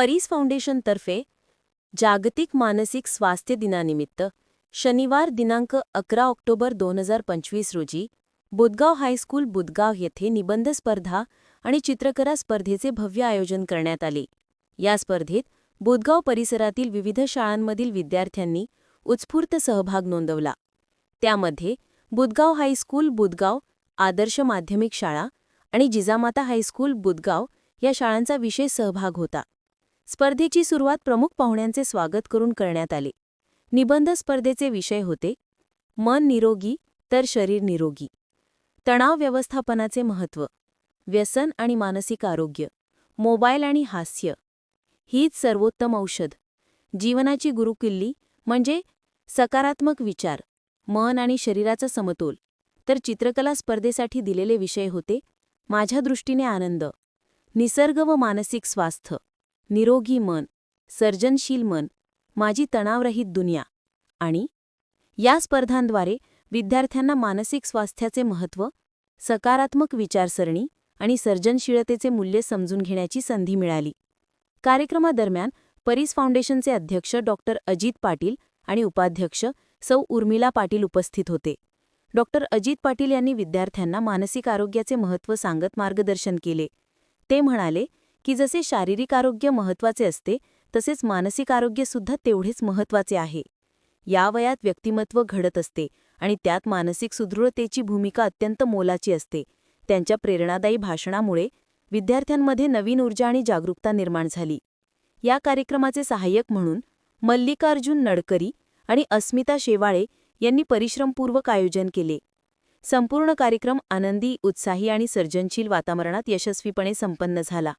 परीस फाउंडेशनतर्फे जागतिक मानसिक स्वास्थ्य दिनानिमित्त शनिवार दिनांक अकरा ऑक्टोबर दोन हजार पंचवीस रोजी बुदगाव हायस्कूल बुदगाव येथे निबंध स्पर्धा आणि चित्रकला स्पर्धेचे भव्य आयोजन करण्यात आले. या स्पर्धेत बुदगाव परिसरातील विविध शाळांमधील विद्यार्थ्यांनी उत्स्फूर्त सहभाग नोंदवला. त्यामध्ये बुदगाव हायस्कूल बुदगाव आदर्श माध्यमिक शाळा आणि जिजामाता हायस्कूल बुदगाव या शाळांचा विशेष सहभाग होता. स्पर्धेची सुरुवात प्रमुख पाहुण्यांचे स्वागत करून करण्यात आले. निबंध स्पर्धेचे विषय होते मन निरोगी तर शरीर निरोगी. तणाव व्यवस्थापनाचे महत्त्व व्यसन आणि मानसिक आरोग्य मोबाईल आणि हास्य. हीच सर्वोत्तम औषध. जीवनाची गुरुकिल्ली म्हणजे सकारात्मक विचार मन आणि शरीराचा समतोल. तर चित्रकला स्पर्धेसाठी दिलेले विषय होते माझ्या दृष्टीने आनंद निसर्ग व मानसिक स्वास्थ्य. निरोगी मन सर्जनशील मन माझी तणावरहित दुनिया. आणि या स्पर्धांद्वारे विद्यार्थ्यांना मानसिक स्वास्थ्याचे महत्त्व सकारात्मक विचारसरणी आणि सर्जनशीलतेचे मूल्य समजून घेण्याची संधी मिळाली. कार्यक्रमादरम्यान परीस फाउंडेशनचे अध्यक्ष डॉक्टर अजित पाटील आणि उपाध्यक्ष सौ. उर्मिला पाटील उपस्थित होते. डॉक्टर अजित पाटील यांनी विद्यार्थ्यांना मानसिक आरोग्याचे महत्त्व सांगत मार्गदर्शन केले. ते म्हणाले की जसे शारीरिक आरोग्य महत्त्वाचे असते तसेच मानसिक आरोग्यसुद्धा तेवढेच महत्त्वाचे आहे. या वयात व्यक्तिमत्व घडत असते आणि त्यात मानसिक सुदृढतेची भूमिका अत्यंत मोलाची असते. त्यांच्या प्रेरणादायी भाषणामुळे विद्यार्थ्यांमध्ये नवीन ऊर्जा आणि जागरूकता निर्माण झाली. या कार्यक्रमाचे सहाय्यक म्हणून मल्लिकार्जुन नडकरी आणि अस्मिता शेवाळे यांनी परिश्रमपूर्वक आयोजन केले. संपूर्ण कार्यक्रम आनंदी उत्साही आणि सर्जनशील वातावरणात यशस्वीपणे संपन्न झाला.